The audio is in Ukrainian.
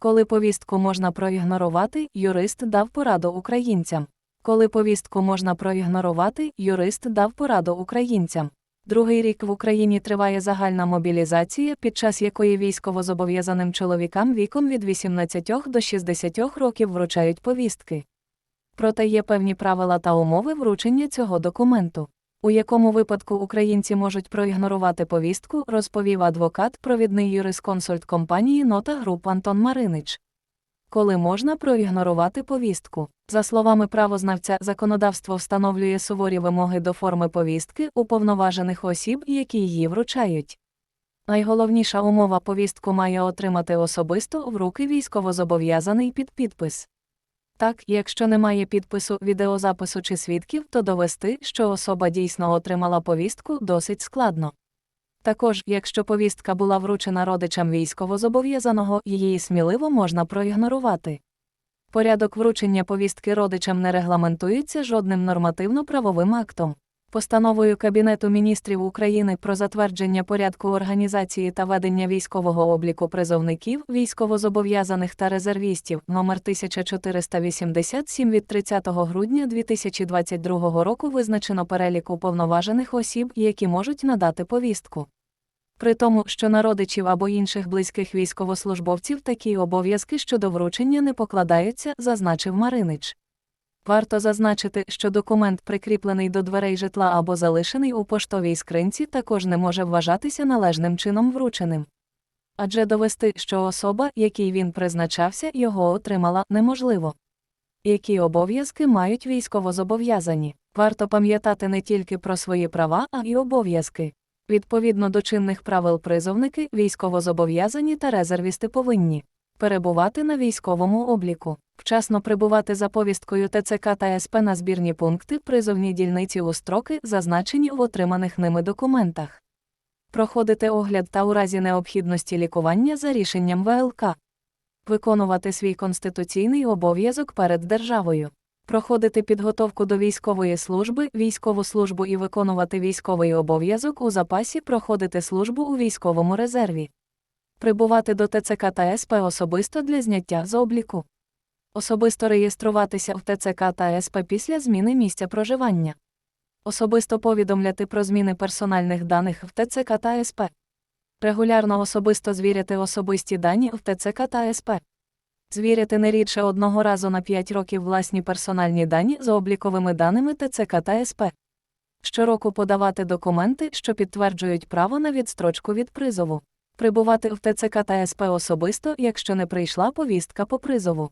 Коли повістку можна проігнорувати, юрист дав пораду українцям. Коли повістку можна проігнорувати, юрист дав пораду українцям. Другий рік в Україні триває загальна мобілізація, під час якої військовозобов'язаним чоловікам віком від 18 до 60 років вручають повістки. Проте є певні правила та умови вручення цього документу. У якому випадку українці можуть проігнорувати повістку, розповів адвокат, провідний юрисконсульт компанії Нота Груп Антон Маринич. Коли можна проігнорувати повістку. За словами правознавця, законодавство встановлює суворі вимоги до форми повістки уповноважених осіб, які її вручають. Найголовніша умова повістку має отримати особисто в руки військовозобов'язаний під підпис. Так, якщо немає підпису, відеозапису чи свідків, то довести, що особа дійсно отримала повістку, досить складно. Також, якщо повістка була вручена родичам військовозобов'язаного, її сміливо можна проігнорувати. Порядок вручення повістки родичам не регламентується жодним нормативно-правовим актом. Постановою Кабінету міністрів України про затвердження порядку організації та ведення військового обліку призовників, військовозобов'язаних та резервістів номер 1487 від 30 грудня 2022 року визначено перелік уповноважених осіб, які можуть надати повістку. При тому, що на родичів або інших близьких військовослужбовців такі обов'язки щодо вручення не покладаються, зазначив Маринич. Варто зазначити, що документ, прикріплений до дверей житла або залишений у поштовій скринці, також не може вважатися належним чином врученим. Адже довести, що особа, якій він призначався, його отримала, неможливо. Які обов'язки мають військовозобов'язані? Варто пам'ятати не тільки про свої права, а й обов'язки. Відповідно до чинних правил призовники, військовозобов'язані та резервісти повинні перебувати на військовому обліку, вчасно прибувати за повісткою ТЦК та СП на збірні пункти, призовні дільниці у строки, зазначені в отриманих ними документах. Проходити огляд та у разі необхідності лікування за рішенням ВЛК. Виконувати свій конституційний обов'язок перед державою. Проходити підготовку до військової служби, військову службу і виконувати військовий обов'язок у запасі, проходити службу у військовому резерві. Прибувати до ТЦК та СП особисто для зняття з обліку. Особисто реєструватися в ТЦК та СП після зміни місця проживання. Особисто повідомляти про зміни персональних даних в ТЦК та СП. Регулярно особисто звіряти особисті дані в ТЦК та СП. Звіряти не рідше одного разу на 5 років власні персональні дані з обліковими даними ТЦК та СП. Щороку подавати документи, що підтверджують право на відстрочку від призову. Прибувати в ТЦК та СП особисто, якщо не прийшла повістка по призову.